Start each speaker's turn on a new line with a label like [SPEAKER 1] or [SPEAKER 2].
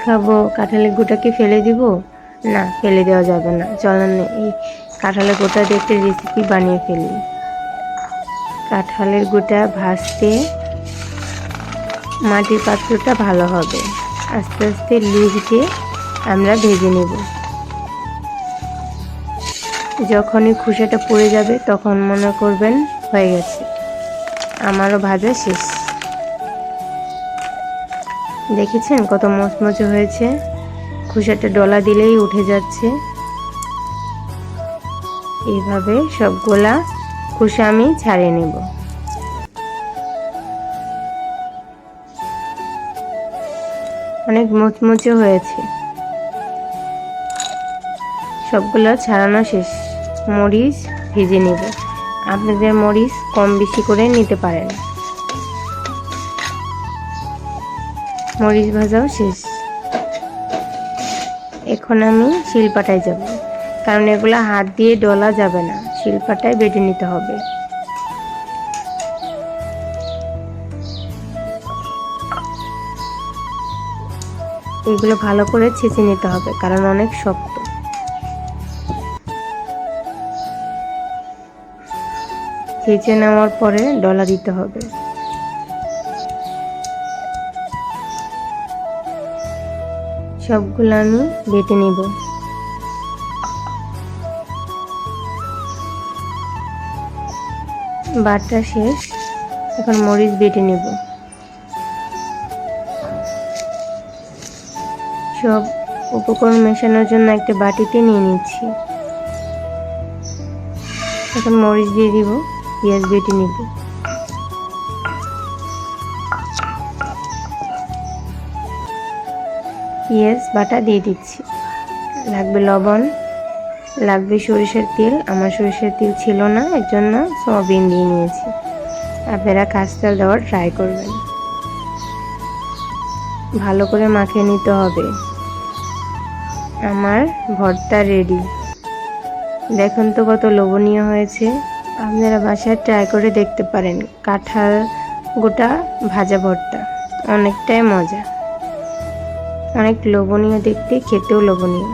[SPEAKER 1] খাব, কাঁঠালের গোটাকে ফেলে দিব? না, ফেলে দেওয়া যাবে না। চলেন এই কাঁঠালের গোটা দিয়ে একটা রেসিপি বানিয়ে ফেলি। কাঁঠালের গোটা ভাজতে মাটির পাত্রটা ভালো হবে। আস্তে আস্তে লিভ দিয়ে আমরা ভেজে নেব। যখনই খোসাটা পড়ে যাবে, তখন মনে করবেন হয়ে গেছে। আমারও ভাজা শেষ। দেখেছেন কত মচমচে হয়েছে? খোসাটা ডলা দিলেই উঠে যাচ্ছে। এইভাবে সবগুলা খোসা আমি ছাড়িয়ে নেব। অনেক মুচমুচে হয়েছে। সবগুলো ছাড়ানো শেষ। মরিচ ভেজে নেব। আপনাদের মরিচ কম বেশি করে নিতে পারেন। মরিচ ভাজাও শেষ। এখন আমি শিলপাটায় যাব, কারণ এগুলো হাত দিয়ে ডলা যাবে না, শিলপাটায় বেটে নিতে হবে। এগুলো ভালো করে ছেঁচে নিতে হবে, কারণ অনেক শক্ত। ছেঁচে নেওয়ার পরে ডলা দিতে হবে। সবগুলো আমি বেটে নিব। বাটা শেষ, এখন মরিচ বেটে নেব। সব উপকরণ মেশানোর জন্য একটা বাটিতে নিয়ে নিচ্ছি। এখন মরিচ দিয়ে দিব, পেঁয়াজ বেটে নিব। পেঁয়াজ বাটা দিয়ে দিচ্ছি। লাগবে লবণ, লাগবে সরিষার তেল। আমার সরিষার তেল ছিল না, এর জন্য সয়াবিন দিয়ে নিয়েছি। আপনারা কাঁচতেল দেওয়ার ট্রাই করবেন। ভালো করে মাখিয়ে নিতে হবে। আমার ভর্তা রেডি দেখুন তো কত লোভনীয় হয়েছে। আপনারা বাসায় ট্রাই করে দেখতে পারেন। কাঁঠাল গোটা ভাজা ভর্তা। অনেকটাই মজা। অনেক লোভনীয় দেখতে খেতেও লোভনীয়।